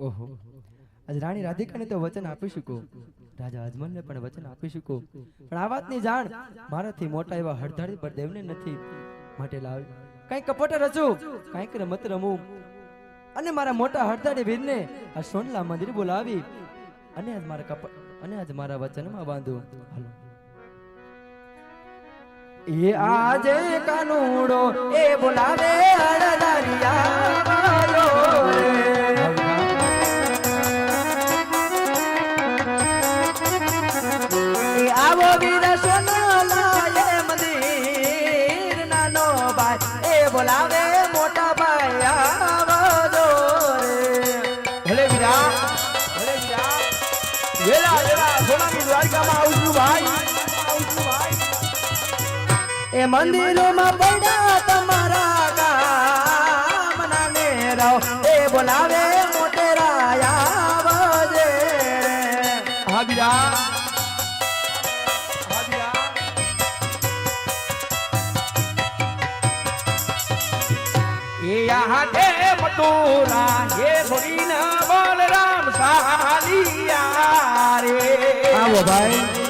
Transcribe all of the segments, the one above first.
ઓહો. આજ રાણી રાધિકાને તો વચન આપી શકો. રાજા અજમલને પણ વચન આપી શકો. પણ આ વાતની જાણ મારાથી મોટા એવા હળધારી પર દેવને નથી. માટે લાવ. કઈ કપટ રચું, કંઈક રમત રમું. અને મારા મોટા હળધારી વીરને આ સોનલા મંદિર બોલાવી અને આજ મારા કપટ અને આજ મારા વચનમાં બાંધો. હાલો. એ આજે કાનુડો એ બોલાવે હળધારિયા એ મંદિરોમાં પડ્યા તમારા ગામના નેરાઓ એ બોલાવે મોટેરાયા વજે. રે હાથે મટુરા હે છોડીને બલરામ સાલિયા રે. આવો ભાઈ.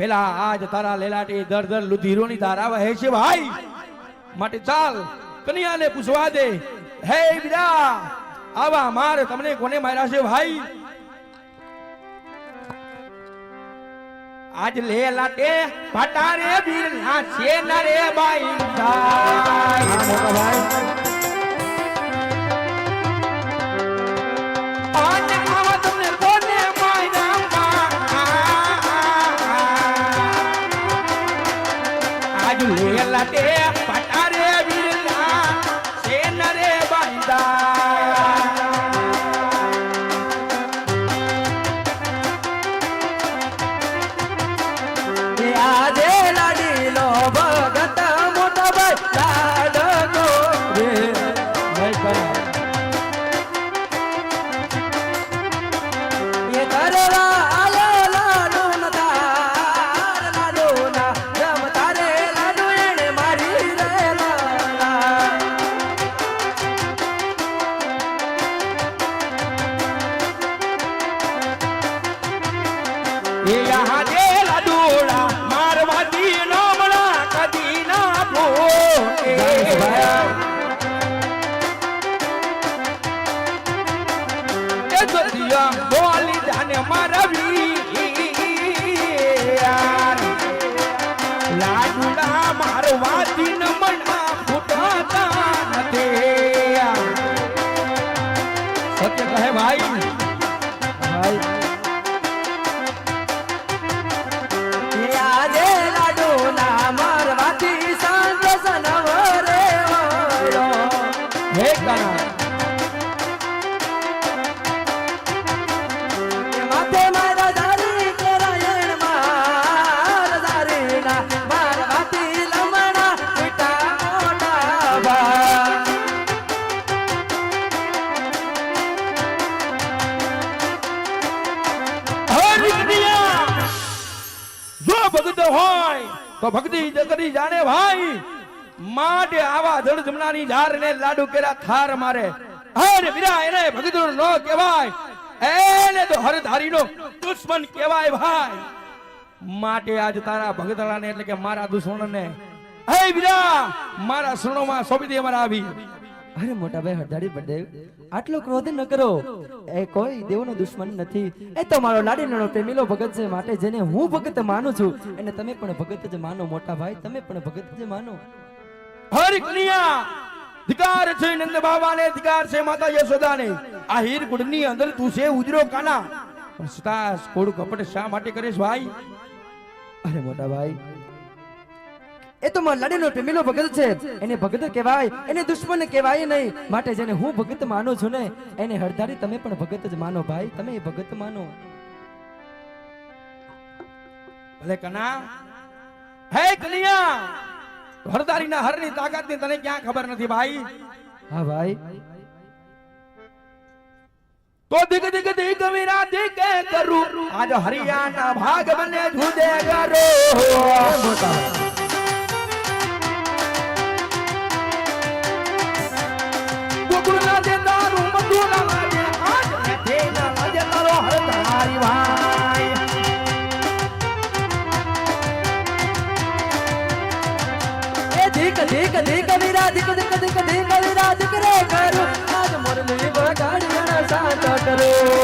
પેલા આજ તારા લેલાટી દર દર લુધીરોની ધારા વહે છે ભાઈ. માટે ચાલ, કનિયાને પૂછવા દે. હે બીરા આવા માર તમને કોને માર્યા છે ભાઈ? આજ લે લાટે ભટારે બીર ના છે ના રે બાઈ ભાઈ આજ લે એ સદિયા બોલી જાને લાડુડા ભક્તિ જ કરી જાણે ભાઈ માટે આવા જળ જમનાની ધાર ને લાડુ કેરા થાર મારે. હર વીરા એને ભક્ત નો કહેવાય, એને તો હરધારીનો દુશ્મન કહેવાય ભાઈ. માટે આજ તારા ભગતળાને એટલે કે મારા દુશ્મનને, હે વીરા, મારા શરણોમાં સોંપી દે મારા આવી. અરે મોટા ભાઈ હરદાડી બળદેવ આટલો ક્રોધ ન કરો. એ કોઈ દેવનો દુશ્મન નથી. એ તો મારો લાડીનો પ્રેમીલો ભગત છે માટે જેને હું ભગત માનું છું. એને તમે પણ ભગત જ માનો મોટા ભાઈ તમે પણ ભગત જ માનો. હર કન્યા અધિકાર છે નંદ બાબાને અધિકાર છે માતા યશોદાને. આ હીર ગુડની અંદર તું છે ઉજરો કાના. પણ સતાસ કોડ કપટ શા માટે કરીશ ભાઈ? અરે મોટા ભાઈ એ તો લાડીનો પ્રેમીલો ભગત છે. એને ભગત કહેવાય એને દુશ્મન કહેવાય નહીં. માટે જેને હું ભગત માનું છું ને એને હરદારી તમે પણ ભગત જ માનો ભાઈ. તમે એ ભગત માનો. ભલે કના. હે કન્યા હરદારીના હરની તાકાતની તને ક્યાં ખબર નથી ભાઈ? હા ભાઈ. તો દિગ દિગ દિગ મીરા દિગ કરું? આજ હરિયાણા ભાગ બને જુદે કરો. મોટા. ધીક ધીક વીરા ધીક ધીક ધીક ધીક વીરા ધીક રે કરું આજ મુરલી વગાડી અને કરો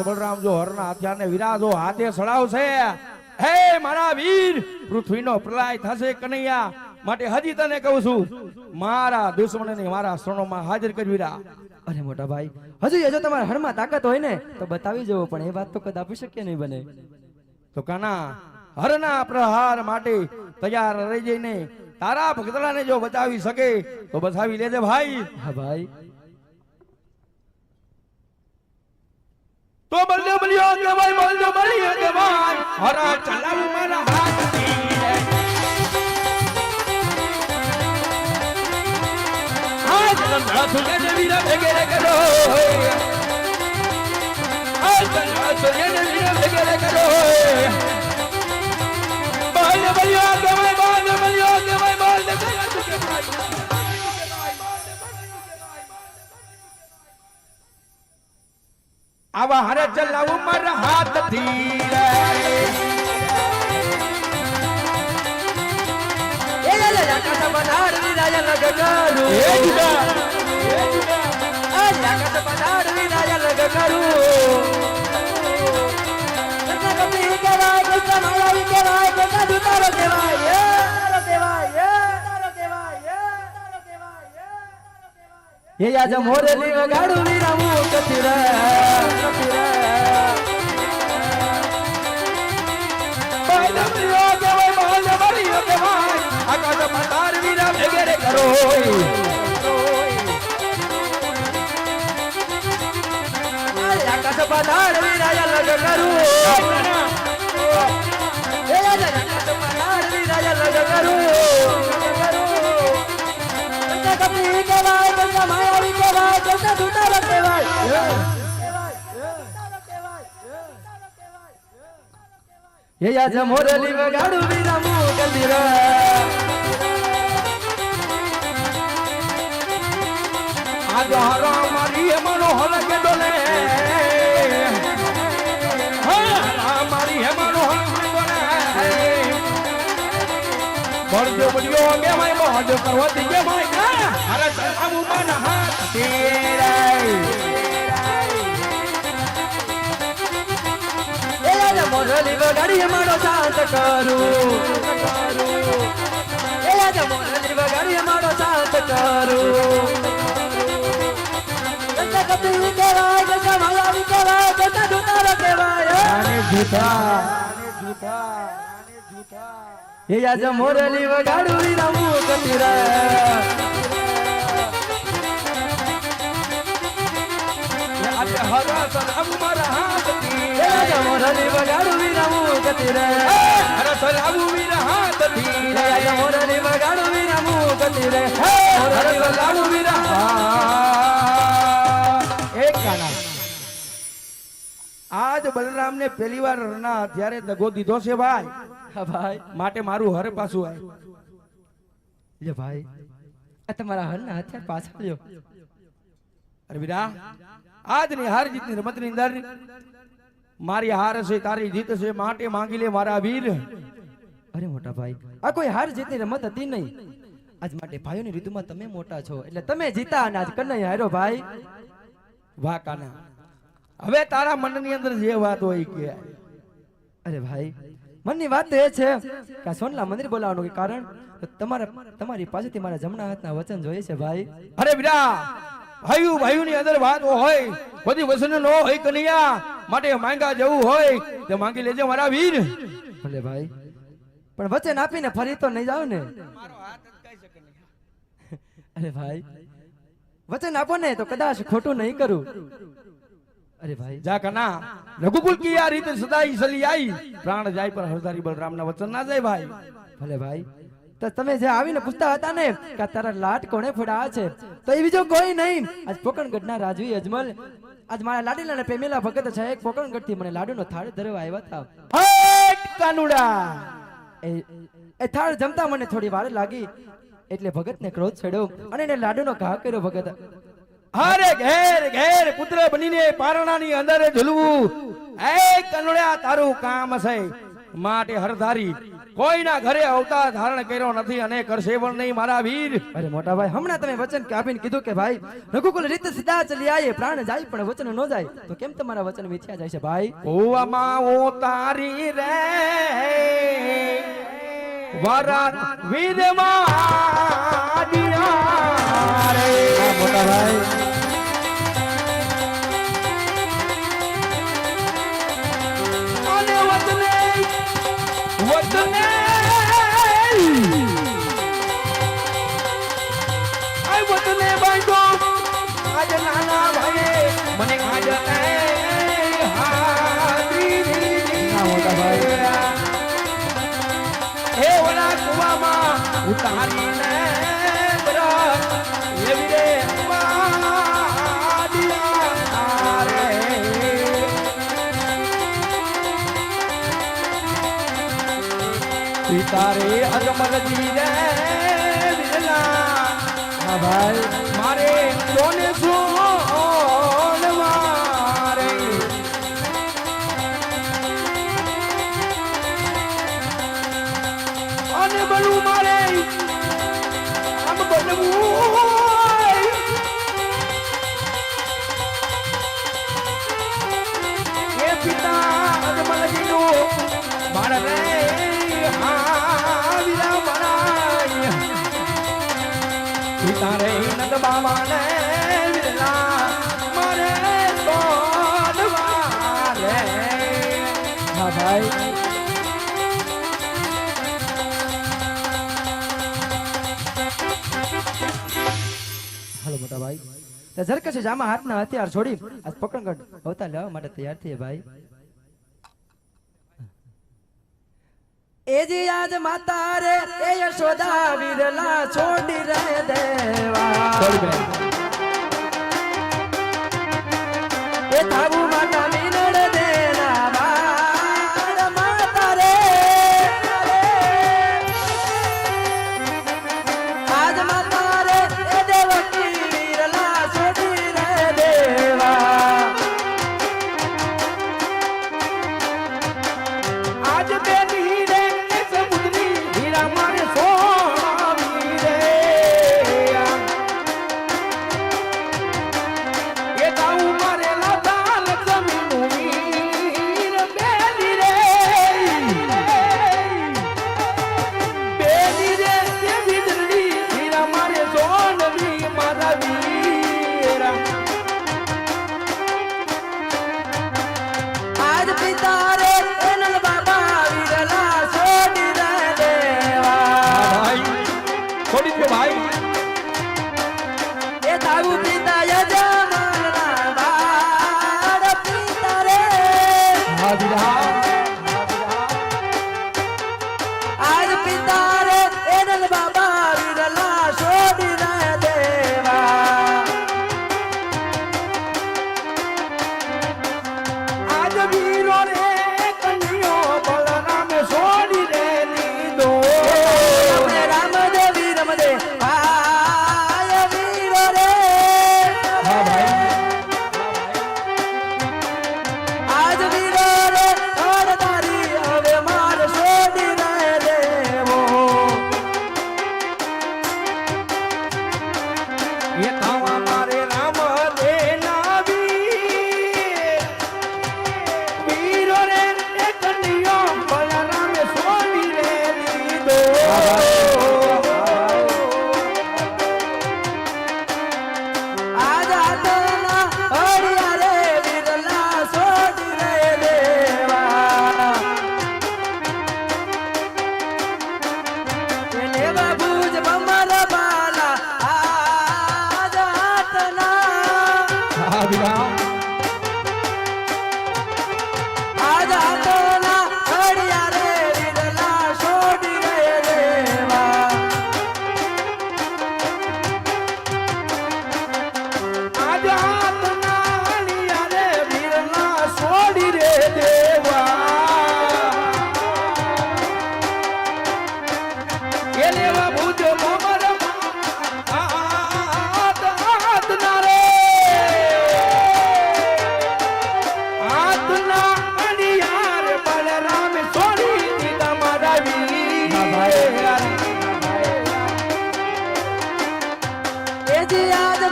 બલરામ જો હરના હથિયારને વિરાજો હાથે સડાવશે મારા વીર, પૃથ્વીનો પ્રલય થશે કનૈયા માટે હજી તને કહું છું, મારા દુશ્મનને મારા શરણોમાં હાજર કરવી અરે મોટા ભાઈ, હજુ એ જો તમારા હળમાં તાકાત હોય ને, તો બતાવી જવો પણ એ વાત તો કદ આપી શકીએ નહીં બને. તો કાના, હરના પ્રહાર માટે તૈયાર રહી જઈને તારા ભગતડાને જો બચાવી શકે, તો બચાવી લેજે ભાઈ. હા ભાઈ. તો બલ્યો બલ્યો ભાઈ બલ્યો બલ્યો કે હરા ચલાવ મારા હાથ લંબા સુને ને વીરા ભેગે રે કરો. હાથ લંબા સુને ને વીરા ભેગે રે કરો. બનાર હરે લગ કરું હાથથી કહેવાય કહેવાય કહેવાય કરો આકાશ પધાર વિરાય લગ કરું એ આકાશ પધાર વિરાય લગ કરું કૃષ્ણ કપી કહેવાય કૃષ્ણ માયાવી કહેવાય કૃષ્ણ દુતારો કહેવાય એ યાજ મોરલી વગાડું વીરા મું રે આજ હરા મારી હે મનોહર કે ડોલે બળજો બળ્યો કે ભાઈ બહજ કરવા દીજે ભાઈ કા હરા ચલાવું મન હાથ તેરે એ મોરલી વગાડી મારો શાંત કરું એ મોરલી વગાડી મારો શાંત કરું કૃષ્ણ કપી કહેવાય કૃષ્ણ માયાવી કહેવાય કૃષ્ણ દુતારો કહેવાય આને જૂઠા એ બલરામ મોરલી આજે મારા હાથ એ યાજ મોરલી વગાડું વીરા મું કતીરા હરા વીરા હાથ એ યાજ મોરલી વગાડું વીરા મું કતીરા હરા ચલાવું વીરા હા એ બલરામને પહેલી વાર ના અત્યારે દગો દીધો છે ભાઈ. ભાઈ. માટે મારું હર પાછું આય. લે ભાઈ. આ તમારા હરના હથિયાર પાછા લ્યો. અરે વીરા આજની હાર જીતની રમતની અંદર મારી હાર છે તારી જીત છે માટે માંગી લે મારા વીર. અરે મોટા ભાઈ આ કોઈ હાર જીતની રમત હતી નહીં. આજ માટે ભાઈઓની ઋતુમાં તમે મોટા છો એટલે તમે જીતા અને આજ કન્હૈયા હારો ભાઈ. વાહ કાના. હવે તારા મનની અંદર જે વાત હોય કે અરે ભાઈ મનની વાત તો એ છે કે સોનલા મંદિર બોલાવવાનું કે કારણ? તમારે તમારા પાસેથી મારા જમણા હાથના વચન જોઈએ છે ભાઈ. અરે વીરા ભાઈઓ ભાઈઓની અંદર વાત હોય બધી વસન નો હોય કનૈયા માટે માંગા જવું હોય તો માંગી લેજે મારા વીર. ભલે ભાઈ. પણ વચન આપીને ફરી તો નહીં જાવ ને. અરે ભાઈ વચન આપો ને તો કદાચ ખોટું નહીં કરું. અરે ભાઈ. જા કના. રઘુકુલ કી આ રીતે સદાઈ સલી આઈ. પ્રાણ જાય પર હરદારી બલરામના વચન ના જાય ભાઈ. ભલે ભાઈ. તો તમે જે આવીને પૂછતા હતા ને કે તારા લાટ કોણે ફોડા છે તો એ બીજો કોઈ નહીં. આજ પોકણગઢના રાજવી અજમલ આજ મારા લાડીલા ને પ્રેમેલા ભગત છે એક પોકણગઢથી મને લાડુનો થાળ ધરવા આવ્યા હતા. હટ કાનુડા! એ એ થાળ જમતા મને થોડી વાર લાગી એટલે ભગતને ક્રોધ છેડ્યો અને એને લાડુનો ઘા કર્યો ભગત. હારે ઘેર ઘેર પુત્ર બનીને પારણાની અંદર ઝૂલવું. એ કનુડા તારું કામ છે. માટે હરધારી. કોઈના ઘરે અવતાર ધારણ કર્યો નથી અને કરશે પણ નહીં, મારા વીર. અરે મોટા ભાઈ, હમણાં તમે વચન કાપીને કીધું કે ભાઈ, રઘુકુલ રીત સીધા ચલી આયે પ્રાણ જાય પણ વચન ન જાય. તો કેમ તમારા વચન મિથ્યા જાય છે ભાઈ? ઓવામાં ઓ તારી રે. વરદ વિદમાં મોટા ભાઈ. અજમલજી રે વિરલા. હા ભાઈ મારે સોને સોન ભાઈ. હાલો મોટા ભાઈ. ઝરકશે જામા હાથના હથિયાર છોડી આજ પકડગઢ અવતાર લેવા માટે તૈયાર થઈએ ભાઈ. એ જી આજ માતા રે એ યશોદા વિરલા છોડી રહે દેવા. એ થાવું માતા વિરળ દેના બાળ માતા રે. આજ માતા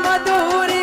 એજી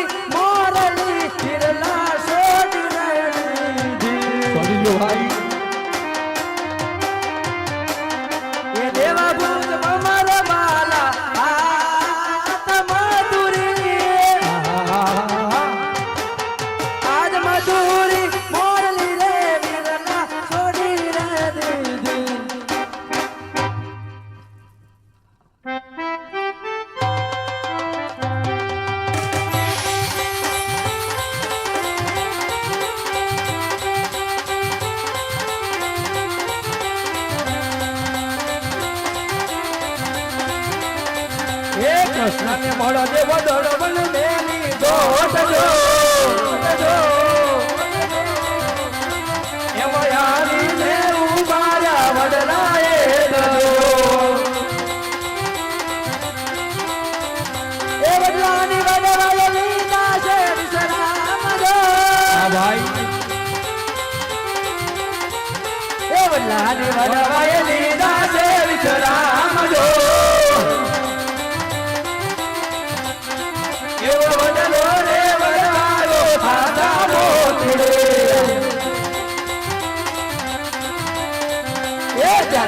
હે કૃષ્ણને મળો દેવ દળવલ મેલી દોટ જો જો એવો યારી ને ઉબાયા વડલાએ દજો એ બદલાની વડવાયેલી નાશે વિશ્રામ દો આ ભાઈ. એ બદલાની વડવાયેલી નાશે વિશ્રામ જો.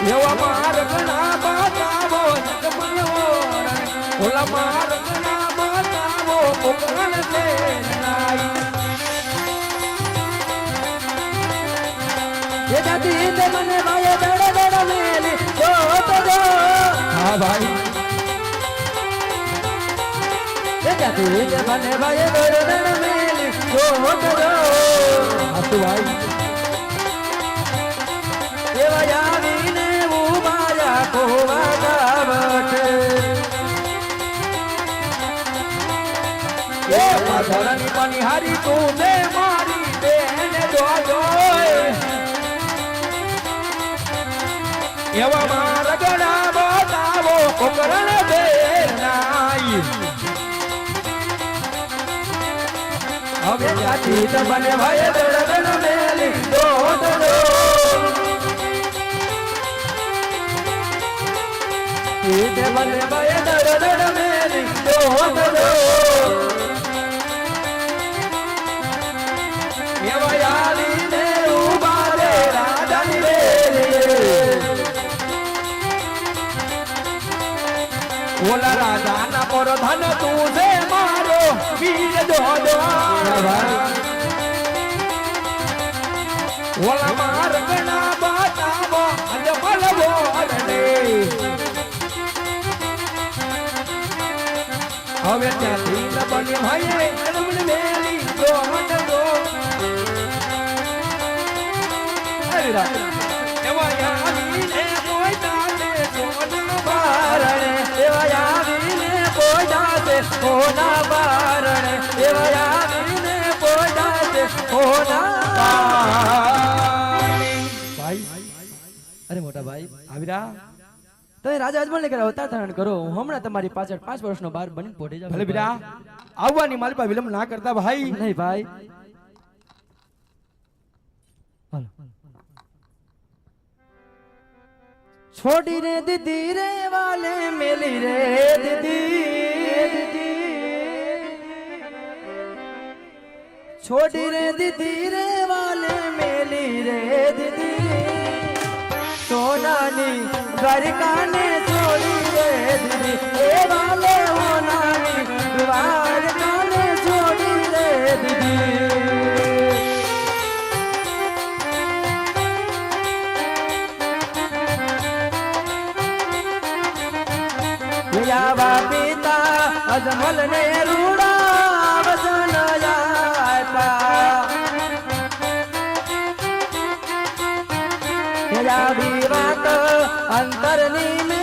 એવા માર્ગ ના બતાવો જગમનો ઓલા માર્ગ ના બતાવો કોકણ નાઈ એ જાતિ તે મને ભાઈ ભાઈ એ પાછળની પનિહારી તું ને મારી બેન જોજો એવા માર્ગના બતાવો કોકરણ દે હવે ત્યાંથી તમને ભાઈ દળદળ મેલી દડ દડ મેલી દોટ દો એવા યાલીને ઊભા રે રાજાની રે ઓલા પર ધન તું દે મારો વીર જોજો ઓલા માર્ગ ના બલવો અરડે હવે ત્યાંથી ન બની ભાઈ અરમણ મેલી જો મત દો એવા યાદીને કોઈ તાલે સોના બારણે એવા હોના બારણે એવા આવીને બોલ્યા છે હોના ભાઈ, અરે મોટા ભાઈ આવીરા એ રાજા અજમલને કરે અવતાર ધારણ કરો હું હમણાં તમારી પાછળ પાંચ વર્ષનો બાર બની પોઢી જાઉં. ભલે બીરા આવવાની મારી પાસે વિલંબ ના કરતા ભાઈ. નહીં ભાઈ. છોડી રે દીદી રે વાલે મેલી રે દીદી. છોડી રે દીદી રે વાલે મેલી રે સોનાની દ્વારકાને છોડી રે દીદી એ વાલે હોનાની દ્વારકાને છોડી રે દીદી યાવા પિતા અજમલ ને રૂડા વસન આપ્યા. વાત